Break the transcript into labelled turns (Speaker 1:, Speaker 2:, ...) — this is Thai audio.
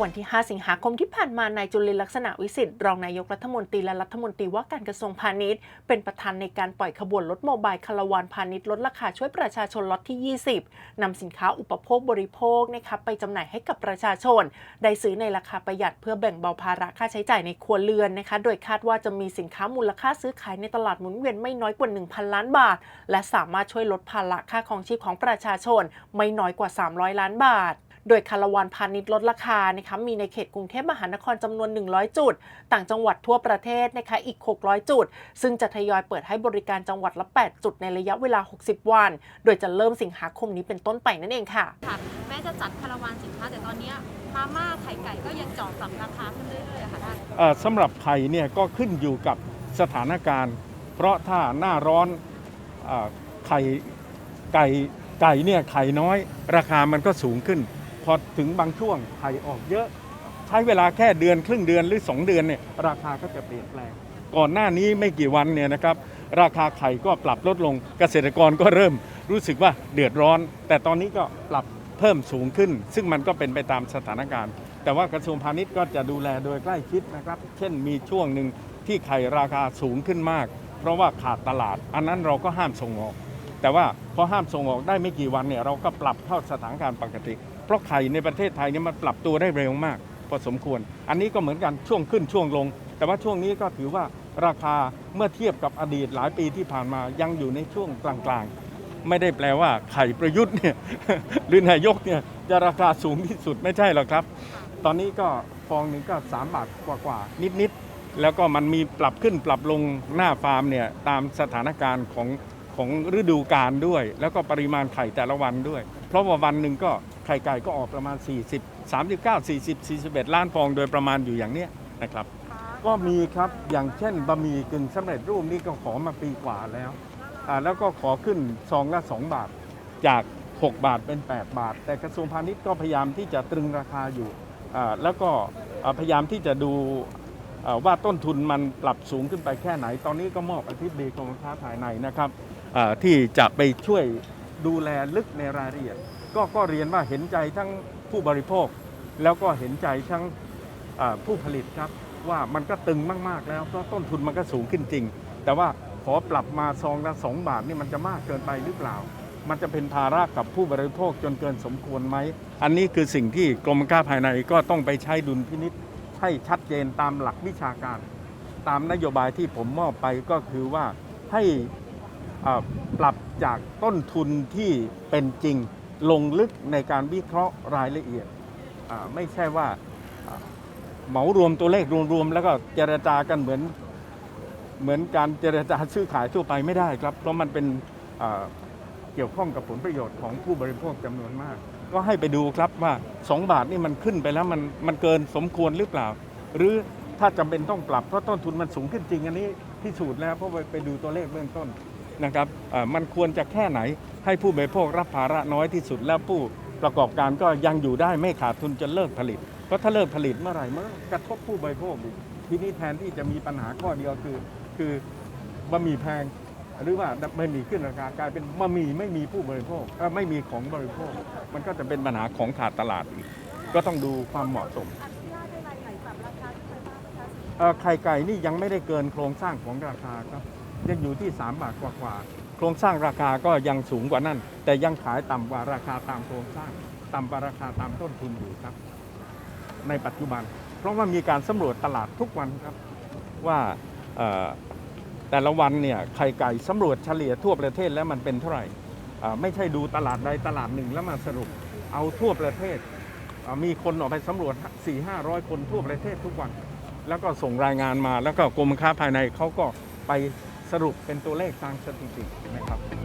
Speaker 1: วันที่ 5 สิงหาคมที่ผ่านมานายจุลินลักษณะวิสิทธิ์รองนายกรัฐมนตรีและรัฐมนตรีว่าการกระทรวงพาณิชย์ เป็นประธานในการปล่อยขบวนรถโมบายคาราวานพาณิชย์ลดราคาช่วยประชาชนล็อตที่ 20นำสินค้าอุปโภคบริโภคนะคะไปจำหน่ายให้กับประชาชน ได้ซื้อในราคาประหยัดเพื่อแบ่งเบาภาระค่าใช้จ่ายในครัวเรือนนะคะ โดยคาดว่าจะมีสินค้ามูลค่าซื้อขายในตลาดหมุนเวียนไม่น้อยกว่า 1,000 ล้านบาท และสามารถช่วยลดภาระค่าครองชีพของประชาชน ไม่น้อยกว่า 300 ล้านบาท โดยคาราวานพาณิชย์ลดราคานะคะมีในเขตกรุงเทพมหานครจำนวน 100 จุด ต่างจังหวัดทั่วประเทศนะคะอีก 600 จุด ซึ่งจะทยอยเปิดให้บริการจังหวัดละ 8 จุดในระยะเวลา 60 วัน โดยจะเริ่มสิงหาคมนี้เป็นต้นไปนั่นเองค่ะ
Speaker 2: ค่ะแม้จะจัดคาราวานสินค้าแต่ตอนเนี้ยมาม่าไข่ไก่ก็ยังเจ่อปรับราคาขึ้นเรื่อยๆอะค่ะท่าน
Speaker 3: เอ่อสำหรับไข่เนี่ยก็ขึ้นอยู่กับสถานการณ์ เพราะถ้าหน้าร้อนเออไข่ไก่ไก่เนี่ยไข่น้อย ราคามันก็สูงขึ้น พอถึงบางช่วงไข่ออกเยอะ ใช้เวลาแค่เดือนครึ่งเดือนหรือ 2 เดือนเนี่ยราคาก็จะเปลี่ยนแปลง ก่อนหน้านี้ไม่กี่วันเนี่ยนะครับราคาไข่ก็ปรับลดลงเกษตรกรก็เริ่มรู้สึกว่าเดือดร้อน แต่ตอนนี้ก็ปรับเพิ่มสูงขึ้น ซึ่งมันก็เป็นไปตามสถานการณ์ แต่ว่ากระทรวงพาณิชย์ก็จะดูแลโดยใกล้ชิดนะครับ เช่นมีช่วงหนึ่งที่ไข่ราคาสูงขึ้นมาก เพราะว่าขาดตลาด อันนั้นเราก็ห้ามส่งออก แต่ว่าพอห้ามส่งออกได้ไม่กี่วันเนี่ยเราก็ปรับเข้าสถานการณ์ปกติ เพราะไข่ในประเทศไทยเนี่ยมันปรับตัวได้เร็วมากพอสมควร อันนี้ก็เหมือนกันช่วงขึ้นช่วงลง แต่ว่าช่วงนี้ก็ถือว่าราคาเมื่อเทียบกับอดีตหลายปีที่ผ่านมายังอยู่ในช่วงกลางๆ ไม่ได้แปลว่าไข่ประยุทธ์เนี่ยหรือนายกเนี่ยจะราคาสูงที่สุดไม่ใช่หรอกครับ ตอนนี้ก็ฟองหนึ่งก็3บาทกว่าๆนิดๆแล้วก็มันมีปรับขึ้นปรับลงหน้าฟาร์มเนี่ยตามสถานการณ์ของ ของฤดูกาลด้วย แล้วก็ปริมาณไข่แต่ละวันด้วย เพราะว่าวันหนึ่งก็ไข่ไก่ก็ออกประมาณ 40 39 40 41 ล้านฟองโดยประมาณอยู่อย่างเนี้ยนะครับ ก็มีครับอย่างเช่นบะหมี่กึ่งสำเร็จรูปนี่ก็ขอมาปีกว่าแล้วอ่าแล้วก็ขอขึ้นซองละ 2 บาทจาก 6 บาทเป็น 8 บาท แต่กระทรวงพาณิชย์ก็พยายามที่จะตรึงราคาอยู่อ่าแล้วก็อ่าพยายามที่จะดูอ่าว่าต้นทุนมันปรับสูงขึ้นไปแค่ไหน ตอนนี้ก็มอบอธิบดีกรมการค้าภายในนะครับอ่า ที่จะไปช่วยดูแลลึกในรายละเอียดก็ก็เรียนว่าเห็นใจทั้งผู้บริโภค แล้วก็เห็นใจทั้งผู้ผลิตครับ ว่ามันก็ตึงมาก ๆ แล้วเพราะต้นทุนมันก็สูงขึ้นจริง แต่ว่าขอปรับมาซองละ2บาทนี่มันจะมากเกินไปหรือเปล่า มันจะเป็นภาระกับผู้บริโภคจนเกินสมควรไหม อันนี้คือสิ่งที่กรมการภายในก็ต้องไปใช้ดุลพินิษให้ชัดเจนตามหลักวิชาการ ตามนโยบายที่ผมมอบไปก็คือว่าให้ ปรับจากต้นทุนที่เป็นจริงลงลึกในการวิเคราะห์รายละเอียด ไม่ใช่ว่าเหมารวมตัวเลขรวมๆ แล้วก็เจรจากันเหมือนเหมือนการเจรจาซื้อขายทั่วไปไม่ได้ครับ เพราะมันเป็นเกี่ยวข้องกับผลประโยชน์ของผู้บริโภคจำนวนมาก ก็ให้ไปดูครับว่า 2 บาทนี่มันขึ้นไปแล้วมันมันเกินสมควรหรือเปล่า หรือถ้าจำเป็นต้องปรับเพราะต้นทุนมันสูงขึ้นจริง อันนี้พิสูจน์แล้วเพราะไปดูตัวเลขเบื้องต้น นะครับอ่ามันควรจะแค่ไหน ให้ผู้บริโภครับภาระน้อยที่สุด แล้วผู้ประกอบการก็ยังอยู่ได้ไม่ขาดทุนจนเลิกผลิต เพราะถ้าเลิกผลิตเมื่อไหร่มันก็กระทบผู้บริโภคอีกทีนี้แทนที่จะมีปัญหาข้อเดียวคือ คือบะหมี่แพงหรือว่าบะหมี่ขึ้นราคากลายเป็นบะหมี่ไม่มีผู้บริโภคเอ่อไม่มีของบริโภค มันก็จะเป็นปัญหาของขาดตลาดอีก ก็ต้องดูความเหมาะสมเอ่อไข่ไก่นี่ยังไม่ได้เกินโครงสร้างของราคาครับ ยังอยู่ที่3บาทกว่าๆโครงสร้างราคาก็ยังสูงกว่านั้นแต่ยังขายต่ำกว่าราคาตามโครงสร้างต่ำกว่าราคาตามต้นทุนอยู่ครับ ในปัจจุบัน เพราะว่ามีการสำรวจตลาดทุกวันครับว่าแต่ละวันเนี่ยไข่ไก่สำรวจเฉลี่ยทั่วประเทศแล้วมันเป็นเท่าไหร่ไม่ใช่ดูตลาดใดตลาดหนึ่งแล้วมาสรุปเอาทั่วประเทศมีคนออกไปสำรวจ 4 5 0 0 คนทั่วประเทศทุกวัน แล้วก็ส่งรายงานมาแล้วก็กรมค้าภายในเขาก็ไป สรุปเป็นตัวเลขทางสถิตินะครับ